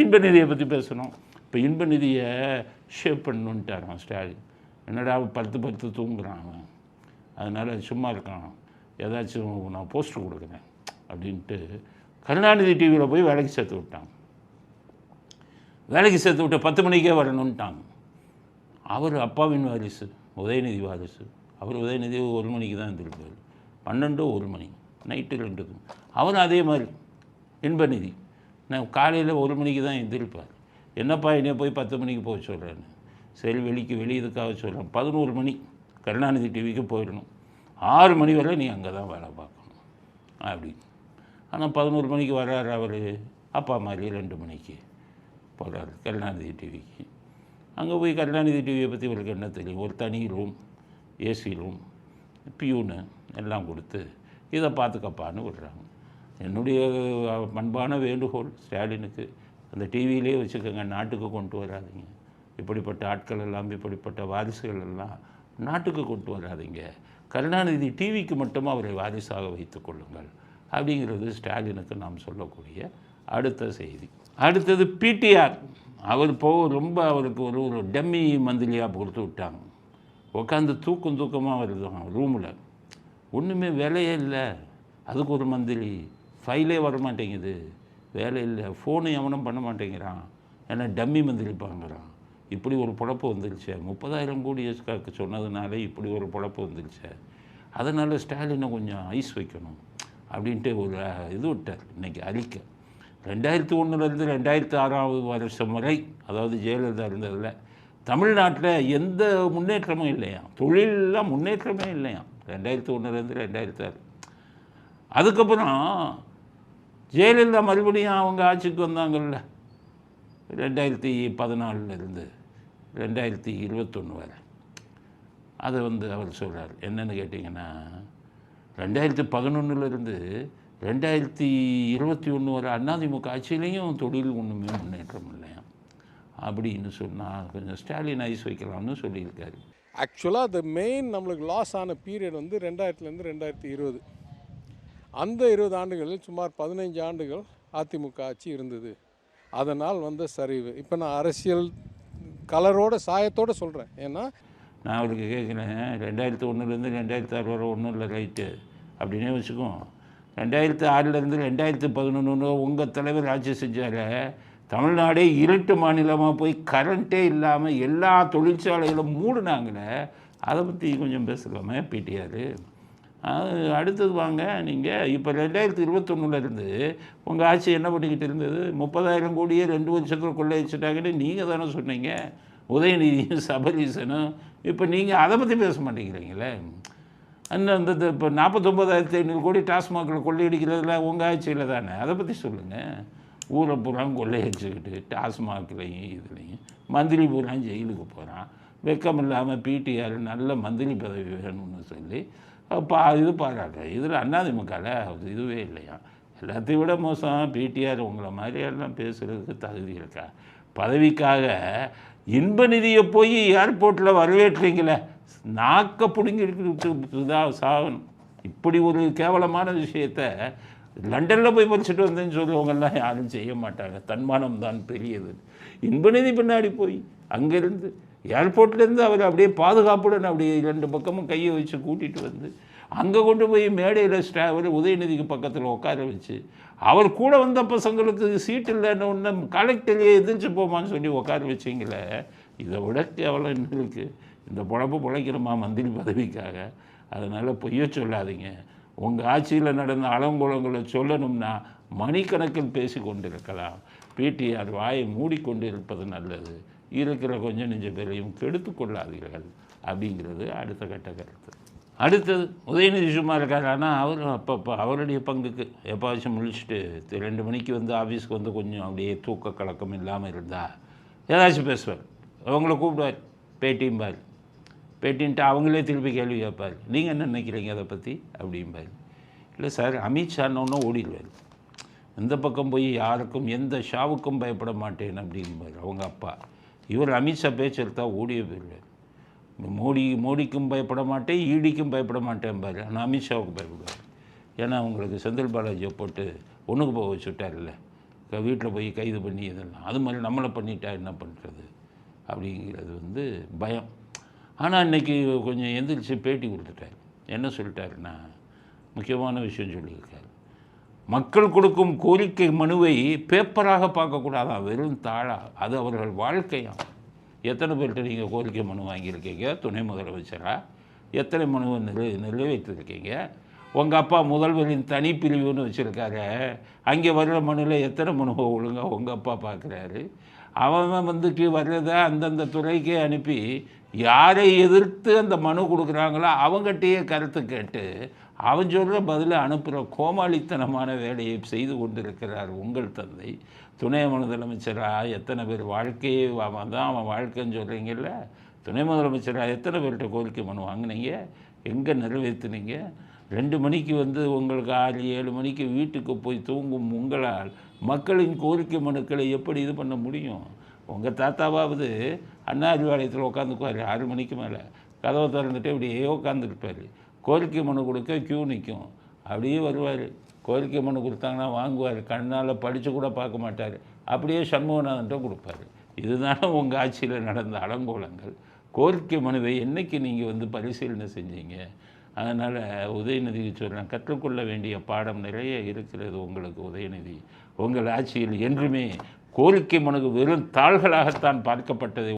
இன்ப நிதியை பற்றி பேசணும். இப்போ இன்ப நிதியை ஷேவ் பண்ணணுன்ட்டாரான் ஸ்டாலின். என்னடா பத்து பத்து தூங்குறான் அவன். அதனால் சும்மா இருக்கான். ஏதாச்சும் நான் போஸ்டர் கொடுக்குறேன் அப்படின்ட்டு கருணாநிதி டிவியில் போய் வேலைக்கு சேர்த்து விட்டான். வேலைக்கு சேர்த்து விட்ட பத்து மணிக்கே வரணுன்ட்டாங்க அவர் அப்பாவின் வாரிசு உதயநிதி வாரிசு. அவர் உதயநிதி ஒரு மணிக்கு தான் இருந்திருப்பார் பன்னெண்டு ஒரு மணி நைட்டு ரெண்டுக்கும் அவரும் அதே மாதிரி இன்பநிதி. நான் காலையில் ஒரு மணிக்கு தான் எந்திரிப்பார் என்னப்பா என்னைய போய் பத்து மணிக்கு போக சொல்கிறேன்னு சரி வெளிக்கு வெளியதுக்காக சொல்கிறேன் பதினோரு மணி கருணாநிதி டிவிக்கு போயிடணும். ஆறு மணி வரை நீ அங்கே தான் வேலை பார்க்கணும். அப்படி. ஆனால் பதினோரு மணிக்கு வர்றாரு அவர். அப்பா மாதிரி ரெண்டு மணிக்கு போகிறாரு கருணாநிதி டிவிக்கு அங்கே போய் கருணாநிதி டிவியை பற்றி இவருக்கு என்ன தெரியும்? ஒரு தனி ரூம் ஏசி ரூம் பியூனு எல்லாம் கொடுத்து இதை பார்த்துக்கப்பான்னு விடுறாங்க. என்னுடைய பண்பான வேண்டுகோள் ஸ்டாலினுக்கு அந்த டிவியிலே வச்சுக்கோங்க நாட்டுக்கு கொண்டு வராதிங்க. இப்படிப்பட்ட ஆட்கள் எல்லாம் இப்படிப்பட்ட வாரிசுகள் எல்லாம் நாட்டுக்கு கொண்டு வராதிங்க. கருணாநிதி டிவிக்கு மட்டும் அவரை வாரிசாக வைத்து கொள்ளுங்கள். அப்படிங்கிறது ஸ்டாலினுக்கு நாம் சொல்லக்கூடிய அடுத்த செய்தி. அடுத்தது பிடிஆர் அவர் போக ரொம்ப அவருக்கு ஒரு ஒரு டம்மி மந்திலியாக கொடுத்து விட்டாங்க. உட்காந்து தூக்கம் தூக்கமாக வருது ரூமில். ஒன்றுமே வேலையே இல்லை. அதுக்கு ஒரு மந்திரி. ஃபைலே வர மாட்டேங்குது வேலை இல்லை. ஃபோனு எவனும் பண்ண மாட்டேங்கிறான். ஏன்னா டம்மி மந்திரிப்பாங்கிறான் இப்படி ஒரு பொழப்பு வந்துருச்சு. முப்பதாயிரம் கோடி எஸ்காக்கு சொன்னதுனாலே இப்படி ஒரு பொழப்பு வந்துருச்சு. அதனால் ஸ்டாலினை கொஞ்சம் ஐஸ் வைக்கணும் அப்படின்ட்டு ஒரு இது விட்டார். இன்னைக்கு அறிக்கை. ரெண்டாயிரத்தி ஒன்றுலேருந்து ரெண்டாயிரத்தி ஆறாவது வருஷம் வரை அதாவது ஜெயலலிதா இருந்ததில் தமிழ்நாட்டில் எந்த முன்னேற்றமும் இல்லையா தொழிலெலாம் முன்னேற்றமே இல்லையா ரெண்டாயிரத்தி ஒன்றுலேருந்து ரெண்டாயிரத்தி ஆறு. அதுக்கப்புறம் ஜெயலலிதா மறுபடியும் அவங்க ஆட்சிக்கு வந்தாங்கல்ல? ரெண்டாயிரத்தி பதினாலிருந்து ரெண்டாயிரத்தி இருபத்தொன்று வரை. அதை வந்து அவர் சொல்கிறார் என்னென்னு கேட்டிங்கன்னா ரெண்டாயிரத்தி பதினொன்றுலேருந்து ரெண்டாயிரத்தி இருபத்தி ஒன்று வரை அதிமுக ஆட்சியிலையும் தொழில் ஒன்றுமே முன்னேற்றம் இல்லையா? அப்படின்னு சொன்னால் கொஞ்சம் ஸ்டாலின் ஐஸ் வைக்கலாம்னு சொல்லியிருக்காரு. ஆக்சுவலாக த மெயின் நம்மளுக்கு லாஸ் ஆன பீரியட் வந்து ரெண்டாயிரத்துலேருந்து ரெண்டாயிரத்தி இருபது. அந்த இருபது ஆண்டுகளில் சுமார் பதினைஞ்சு ஆண்டுகள் அதிமுக ஆட்சி இருந்தது. அதனால் வந்த சரிவு. இப்போ நான் அரசியல் கலரோட சாயத்தோடு சொல்கிறேன் ஏன்னா நான் அவருக்கு கேட்குறேன். ரெண்டாயிரத்து ஒன்றுலேருந்து ரெண்டாயிரத்து ஆறு வரை ஒன்றும் இல்லை ரைட்டு. அப்படின்னே வச்சுக்குவோம் ரெண்டாயிரத்து ஆறுலேருந்து ரெண்டாயிரத்து பதினொன்று உங்கள் தலைவர் ஆட்சி செஞ்சார். தமிழ்நாடே இருட்டு மாநிலமாக போய் கரண்ட்டே இல்லாமல் எல்லா தொழிற்சாலைகளும் மூடினாங்களே அதை பற்றி கொஞ்சம் பேசலாமே பிடிஆர் அடுத்தது வாங்க நீங்கள் இப்போ ரெண்டாயிரத்தி இருபத்தொன்னுலேருந்து உங்கள் ஆட்சி என்ன பண்ணிக்கிட்டு இருந்தது? முப்பதாயிரம் கோடியே ரெண்டு வருஷத்தில் கொள்ளையடிச்சிட்டாங்கன்னு நீங்கள் தானே சொன்னீங்க. உதயநிதியும் சபரீசனும் இப்போ நீங்கள் அதை பற்றி பேச மாட்டேங்கிறீங்களே. அந்த அந்த இந்த இப்போ நாற்பத்தொம்பதாயிரத்தி ஐநூறு கோடி டாஸ்மாகில் கொள்ளையடிக்கிறதுல உங்கள் ஆட்சியில் தானே? அதை பற்றி சொல்லுங்கள் ஊரை பூரா கொள்ளையடிச்சுக்கிட்டு டாஸ்மாக்லையும் இதுலேயும் மந்திரி பூரா ஜெயிலுக்கு போகிறான் வெக்கம் இல்லாமல் பிடிஆர் நல்ல மந்திரி பதவி வேணும்னு சொல்லி பா இது பாராட்டு இதில் அண்ணாதிமுகவில் இதுவே இல்லையா? எல்லாத்தையும் விட மோசம். பிடிஆர் உங்களை மாதிரி எல்லாம் பேசுகிறதுக்கு தகுதி இருக்கா? பதவிக்காக இன்ப நிதியை போய் ஏர்போர்ட்டில் வரவேற்றீங்களே. நாக்க பிடுங்கிட்டு இதாக சாகணும். இப்படி ஒரு கேவலமான விஷயத்த லண்டனில் போய் படிச்சுட்டு வந்தேன்னு சொல்லுவவங்கெல்லாம் யாரும் செய்ய மாட்டாங்க. தன்மானம் தான் பெரியது. இன்ப நிதி பின்னாடி போய் அங்கேருந்து ஏர்போர்ட்லேருந்து அவர் அப்படியே பாதுகாப்புடன் அப்படியே ரெண்டு பக்கமும் கையை வச்சு கூட்டிகிட்டு வந்து அங்கே கொண்டு போய் மேடையில் ஸ்டா அவர் உதயநிதிக்கு பக்கத்தில் உட்கார வச்சு அவர் கூட வந்த பசங்களுக்கு சீட் இல்லைன்னு ஒன்று கலெக்டர்லேயே எதிர்த்து போமான்னு சொல்லி உட்கார வச்சிங்களே இதை விட கேவலம் என்ன இருக்குது இந்த பொழப்பு பிழைக்கிறோமா மந்திரி பதவிக்காக? அதனால் பொய்ய சொல்லாதீங்க. உங்கள் ஆட்சியில் நடந்த அலங்குலங்களை சொல்லணும்னா மணிக்கணக்கில் பேசி கொண்டிருக்கலாம் பிடிஆர் வாயை மூடிக்கொண்டு இருப்பது நல்லது. இருக்கிற கொஞ்சம் நெஞ்ச பேரையும் கெடுத்து கொள்ளாதீர்கள் அப்படிங்கிறது அடுத்த கட்ட கருத்து. அடுத்தது உதயநிதி சும்மா இருக்கார். ஆனால் அவர் அப்பப்போ அவருடைய பங்குக்கு எப்பாச்சும் முழிச்சுட்டு ரெண்டு மணிக்கு வந்து ஆஃபீஸ்க்கு வந்து கொஞ்சம் அப்படியே தூக்க கலக்கம் இல்லாமல் இருந்தால் ஏதாச்சும் பேசுவார். அவங்கள கூப்பிடுவார். பேட்டியும்பார் பேட்டின்ட்டு அவங்களே திருப்பி கேள்வி கேட்பார். நீங்கள் என்ன நினைக்கிறீங்க அதை பற்றி அப்படிம்பார். இல்லை சார் அமித்ஷான்னு ஓடிடுவார். எந்த பக்கம் போய் யாருக்கும் எந்த ஷாவுக்கும் பயப்பட மாட்டேன் அப்படிம்பார் அவங்க அப்பா. இவர் அமித்ஷா பேச்சு எடுத்தால் ஓடியே போயிடுவார். மோடி மோடிக்கும் பயப்பட மாட்டேன் ஈடிக்கும் பயப்பட மாட்டேன் பாரு. ஆனால் அமித்ஷாவுக்கு பயப்படுவார். ஏன்னா அவங்களுக்கு செந்தில் பாலாஜியை போட்டு ஒன்றுக்கு போக வச்சுட்டார்ல வீட்டில் போய் கைது பண்ணி இதெல்லாம். அது மாதிரி நம்மளை பண்ணிட்டா என்ன பண்ணுறது அப்படிங்கிறது வந்து பயம். ஆனால் இன்னைக்கு கொஞ்சம் எந்திரிச்சு பேட்டி கொடுத்துட்டார். என்ன சொல்லிட்டாருன்னா முக்கியமான விஷயம் சொல்லியிருக்காரு. மக்கள் கொடுக்கும் கோரிக்கை மனுவை பேப்பராக பார்க்கக்கூடாதான் வெறும் தாளா? அது அவர்கள் வாழ்க்கையாம். எத்தனை பேர்கிட்ட நீங்கள் கோரிக்கை மனு வாங்கியிருக்கீங்க? துணை முதலமைச்சராக எத்தனை மனுவை நிறை நிறைவேற்றிருக்கீங்க? உங்கள் அப்பா முதல்வரின் தனிப்பிரிவுன்னு வச்சுருக்காரு. அங்கே வர்ற மனுவில் எத்தனை மனுவை ஒழுங்காக உங்கள் அப்பா பார்க்குறாரு? அவன் வந்துட்டு வர்றதை அந்தந்த துறைக்கே அனுப்பி யாரை எதிர்த்து அந்த மனு கொடுக்குறாங்களோ அவங்ககிட்டயே கருத்து கேட்டு அவன் சொல்கிற பதிலை அனுப்புகிற கோமாளித்தனமான வேலையை செய்து கொண்டிருக்கிறார் உங்கள் தந்தை. துணை முதலமைச்சராக எத்தனை பேர் வாழ்க்கையே அவன் தான் அவன் வாழ்க்கைன்னு சொல்கிறீங்கல்ல துணை முதலமைச்சராக எத்தனை பேர்கிட்ட கோரிக்கை மனு வாங்கினீங்க? எங்கே நிறைவேற்றினீங்க ரெண்டு மணிக்கு வந்து உங்களுக்கு ஆறு ஏழு மணிக்கு வீட்டுக்கு போய் தூங்கும் உங்களால் மக்களின் கோரிக்கை மனுக்களை எப்படி இது பண்ண முடியும்? உங்கள் தாத்தாவாவது அண்ணா அறிவாலயத்தில் உட்காந்துக்குவார் ஆறு மணிக்கு மேலே. கதவை திறந்துட்டு இப்படியே உட்காந்துருப்பார் கோரிக்கை மனு கொடுக்க க்யூ நிற்கும் அப்படியே வருவார். கோரிக்கை மனு கொடுத்தாங்கன்னா வாங்குவார். கண்ணால் படித்து கூட பார்க்க மாட்டார். அப்படியே சண்முகநாதன்ட்ட கொடுப்பாரு. இதுதான் உங்கள் ஆட்சியில் நடந்த அலங்கோலங்கள் கோரிக்கை மனுவை என்னைக்கு நீங்கள் வந்து பரிசீலனை செஞ்சீங்க? அதனால் உதயநிதிக்கு சொல்கிறேன் கற்றுக்கொள்ள வேண்டிய பாடம் நிறைய இருக்கிறது உங்களுக்கு உதயநிதி. உங்கள் ஆட்சியில் என்றுமே கோரிக்கை மனு வெறும் தாள்களாகத்தான் பார்க்கப்பட்டதை